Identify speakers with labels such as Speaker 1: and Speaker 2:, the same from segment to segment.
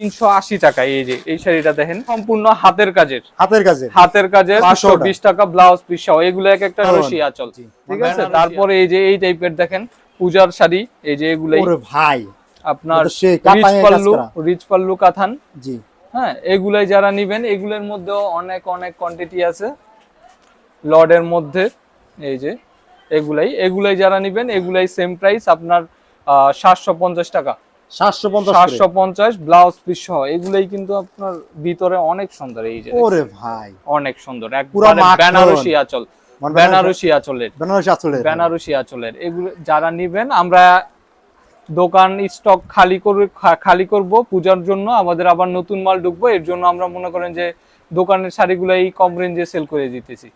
Speaker 1: তিনশো আশি টাকা এই যে এই শাড়িটা দেখেন সম্পূর্ণ হাতের কাজের।
Speaker 2: হাতের কাজে
Speaker 1: হাতের কাজের
Speaker 2: পাঁচশো
Speaker 1: পাঁচশো বিশ টাকা ব্লাউজ পিস সহ এগুলো এক একটা রশি আচল। ঠিক আছে? তারপরে এই যে এই টাইপের দেখেন পূজার শাড়ি এই যে এগুলাই।
Speaker 2: ওরে ভাই
Speaker 1: আপনার রিচ পাল্লু রিচ পাল্লু কাথান।
Speaker 2: জি।
Speaker 1: হ্যাঁ এগুলাই যারা নিবেন এগুলোর মধ্যেও অনেক অনেক কোয়ান্টিটি আছে। লর্ডের মধ্যে এই যে এগুলাই। এগুলাই যারা নিবেন এগুলাই সেম প্রাইস আপনার সাতশো পঞ্চাশ টাকা।
Speaker 2: সাতশো পঞ্চাশ
Speaker 1: সাতশো পঞ্চাশ ব্লাউজ পিস সহ। এগুলাই কিন্তু আপনার ভিতরে অনেক সুন্দর এই যে।
Speaker 2: ওরে ভাই।
Speaker 1: অনেক সুন্দর। একবারে বেনারসি আঁচল।
Speaker 2: মানে
Speaker 1: বেনারসি আঁচলের।
Speaker 2: বেনারসি আসলে
Speaker 1: বেনারসি আঁচলের। এগুলো যারা নিবেন আমরা দোকান স্টক খালি করে খালি করব পূজার জন্য। আমাদের আবার নতুন মাল ঢুকবো। এর জন্য আমরা মনে করেন যে দোকানের শাড়িগুলো এই কম রেঞ্জে সেল করে দিতেছি।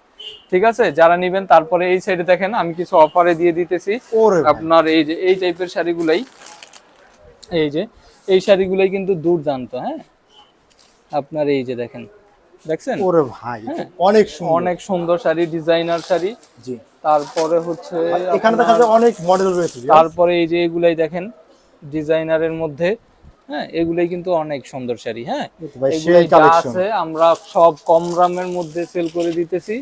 Speaker 1: ঠিক আছে? যারা নিবেন তারপরে এই সাইডে দেখেন আমি কিছু অফারে দিয়ে দিতেছি। আপনার এই যে এই টাইপের শাড়িগুলাই। এই যে এই শাড়িগুলাই কিন্তু দুর্দান্ত হ্যাঁ? আপনার এই যে দেখেন দেখছেন?
Speaker 2: ওরে ভাই
Speaker 1: হ্যাঁ।
Speaker 2: অনেক সুন্দর।
Speaker 1: অনেক সুন্দর শাড়ি ডিজাইনার শাড়ি।
Speaker 2: জি।
Speaker 1: তারপরে হচ্ছে
Speaker 2: এখানে দেখা যায় অনেক মডেল রয়েছে
Speaker 1: তারপরে এই যে এগুলাই দেখেন ডিজাইনারের মধ্যে হ্যাঁ এগুলাই কিন্তু অনেক সুন্দর শাড়ি হ্যাঁ? আছে আমরা সব কম দামের মধ্যে সেল করে দিতেছি।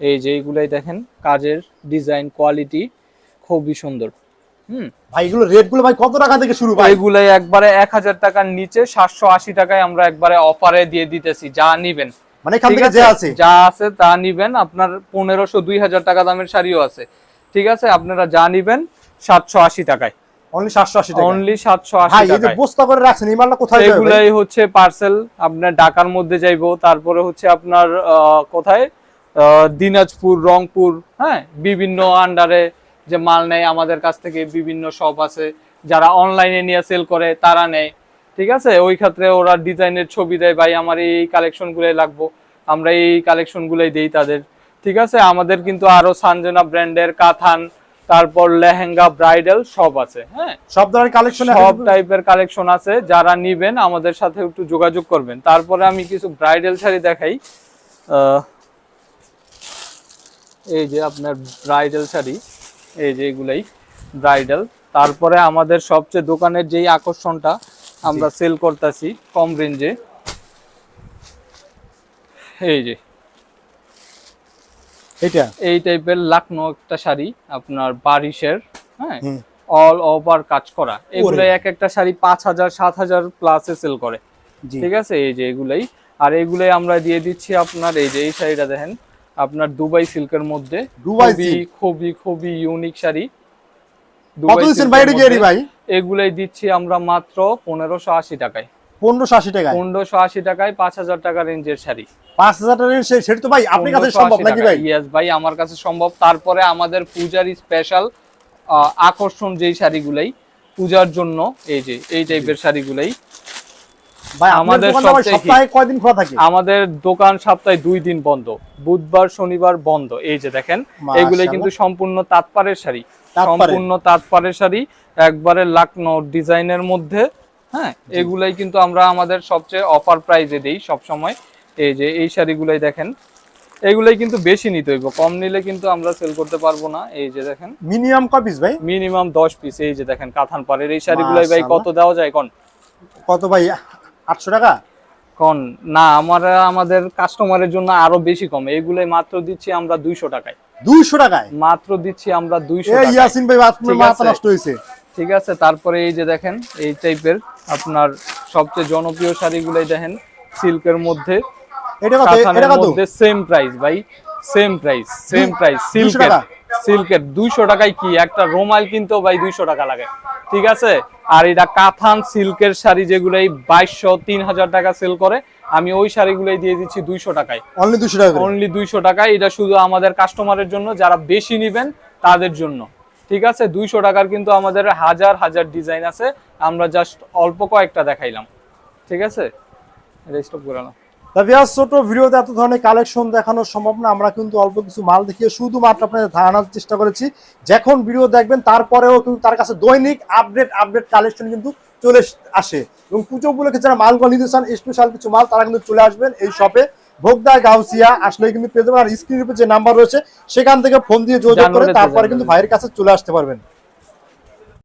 Speaker 1: এই যে এগুলাই দেখেন কাজের ডিজাইন কোয়ালিটি খুবই সুন্দর।
Speaker 2: ভাই এগুলো রেটগুলো ভাই কত টাকা থেকে শুরু ভাই?
Speaker 1: এগুলাই একবারে এক হাজার টাকার নিচে সাতশো আশি টাকায় আমরা একবারে অফারে দিয়ে দিতেছি যা নিবেন।
Speaker 2: মানে এখান থেকে যে আছে?
Speaker 1: যা আছে তা নিবেন আপনার পনেরোশো দুই হাজার টাকা দামের শাড়িও আছে। ঠিক আছে? আপনারা যা নিবেন সাতশো আশি টাকায়।
Speaker 2: অনলি সাতশো আশি টাকা
Speaker 1: অনলি সাতশো
Speaker 2: ভাই
Speaker 1: আশি
Speaker 2: এই যে বস্তা করে রাখছেন এই মালটা কোথায় যাবে
Speaker 1: এগুলাই হচ্ছে পার্সেল আপনার ঢাকার মধ্যে যাইবো তারপরে হচ্ছে আপনার কোথায়? দিনাজপুর রংপুর হ্যাঁ? বিভিন্ন আন্ডারে যে মাল নেয় আমাদের কাছ থেকে বিভিন্ন শপ আছে যারা অনলাইনে নিয়ে সেল করে তারা নেয়। ঠিক আছে? ওই ক্ষেত্রে ওরা ডিজাইনের ছবি দেয় ভাই আমার এই কালেকশন গুলাই লাগবো আমরা এই কালেকশন গুলাই দেই তাদের। ঠিক আছে? আমাদের কিন্তু আরও সানজনা ব্র্যান্ডের কাথান তারপর লেহেঙ্গা ব্রাইডাল সব আছে হ্যাঁ?
Speaker 2: সব ধরনের কালেকশন
Speaker 1: সব টাইপের কালেকশন আছে যারা নিবেন আমাদের সাথে একটু যোগাযোগ করবেন। তারপরে আমি কিছু ব্রাইডাল শাড়ি দেখাই। আহ, এই যে আপনার ব্রাইডাল শাড়ি। এই যে এগুলাই ব্রাইডাল। তারপরে আমাদের সবচেয়ে দোকানের যেই আকর্ষণটা আমরা সেল করতেছি কম রেঞ্জে। এই যে।
Speaker 2: এটা
Speaker 1: এই টাইপের লাকনো একটা শাড়ি আপনার বারিশের হ্যাঁ? অল ওভার কাজ করা। এগুলো এক একটা শাড়ি পাঁচ হাজার সাত হাজার প্লাসে সেল করে। ঠিক আছে? এই যে এগুলাই। আর এগুলাই আমরা দিয়ে দিচ্ছি আপনার এই যে এই শাড়িটা দেখেন। আপনার দুবাই সিল্কের মধ্যে
Speaker 2: দুবাই
Speaker 1: খুবই খুবই ইউনিক শাড়ি।
Speaker 2: ভাই?
Speaker 1: এগুলাই দিচ্ছি আমরা মাত্র পনেরোশো আশি টাকায়।
Speaker 2: পনেরোশো আশি টাকা
Speaker 1: পনেরোশো আশি টাকায় পাঁচ হাজার টাকা রেঞ্জের শাড়ি।
Speaker 2: পাঁচ হাজার টাকা সে- তো ভাই আপনার কাছে সম্ভব নাকি ভাই?
Speaker 1: ইয়েস ভাই আমার কাছে সম্ভব। তারপরে আমাদের পূজার স্পেশাল আকর্ষণ যেই শাড়িগুলাই পূজার জন্য এই যে এই টাইপের শাড়িগুলাই
Speaker 2: ভাই আমাদের
Speaker 1: আমাদের
Speaker 2: দোকানটা ভাই সপ্তাহে কয়দিন খোলা থাকে?
Speaker 1: আমাদের দোকান সপ্তাহে দুই দিন বন্ধ। বুধবার শনিবার বন্ধ। এই যে দেখেন। এগুলাই কিন্তু সম্পূর্ণ তাঁতপাড়ের শাড়ি। সম্পূর্ণ তাঁতপাড়ের শাড়ি একবারে লাকনো ডিজাইনের মধ্যে হ্যাঁ? এগুলাই কিন্তু আমরা আমাদের সবচেয়ে অফার প্রাইজে দেই সব সময় এই যে এই শাড়িগুলাই দেখেন এগুলাই কিন্তু বেশি নিতে হইব। কম নিলে কিন্তু আমরা সেল করতে পারব না। এই যে দেখেন।
Speaker 2: মিনিমাম কয় পিস ভাই?
Speaker 1: মিনিমাম দশ পিস এই যে দেখেন কাঁথান পাড়ের এই শাড়িগুলাই ভাই কত দেওয়া যায় কোন
Speaker 2: কত ভাই? আটশো টাকা?
Speaker 1: কোন? না আমরা আমাদের কাস্টমারের জন্য আরও বেশি কম। এগুলাই মাত্র দিচ্ছি আমরা দুইশো টাকায়।
Speaker 2: দুইশো টাকায়?
Speaker 1: মাত্র দিচ্ছি আমরা দুইশো
Speaker 2: ইয়াসিন ভাই
Speaker 1: ঠিক
Speaker 2: মাথা
Speaker 1: আছে।
Speaker 2: নষ্ট হয়েছে।
Speaker 1: ঠিক আছে তারপরে এই যে দেখেন এই টাইপের আপনার সবচেয়ে জনপ্রিয় শাড়িগুলাই দেখেন সিল্কের মধ্যে
Speaker 2: এটা কত? এটা কত?
Speaker 1: সেম প্রাইস ভাই। সেম প্রাইস সেম প্রাইস সিল্কের? সিল্কের দুইশো টাকায় কি? একটা রোমাল কিনতেও ভাই দুইশো টাকা লাগে। ঠিক আছে? আর এটা কাথান সিল্কের শাড়ি যেগুলাই বাইশশো তিন হাজার টাকা সেল করে আমি ওই শাড়িগুলোই দিয়ে দিচ্ছি দুইশো টাকায়।
Speaker 2: অনলি দুশো টাকা
Speaker 1: অনলি দুইশো টাকায় এটা শুধু আমাদের কাস্টমারের জন্য যারা বেশি নেবেন তাদের জন্য। ঠিক আছে? দুইশো টাকার কিন্তু আমাদের হাজার হাজার ডিজাইন আছে। আমরা জাস্ট অল্প কয়েকটা দেখাইলাম। ঠিক আছে? এটা স্টপ করে
Speaker 2: ছোট ভিডিওতে এত ধরনের কালেকশন দেখানো সম্ভব না। আমরা কিন্তু অল্প কিছু মাল দেখিয়ে শুধুমাত্র আপনাদের ধারণার চেষ্টা করেছি। যখন ভিডিও দেখবেন তারপরেও কিন্তু তার কাছে দৈনিক আপডেট আপডেট কালেকশন কিন্তু চলে আসে। এবং পুজো উপলক্ষে যারা মালগুলো নিতে চান স্পেশাল কিছু মাল তারা কিন্তু চলে আসবেন এই শপে ভোগদা গাউসিয়া আসলে কিন্তু পেয়ে যাবেন। আর স্ক্রিনের উপর যে নাম্বার রয়েছে সেখান থেকে ফোন দিয়ে যোগাযোগ করে তারপরে কিন্তু ভাইয়ের কাছে চলে আসতে পারবেন।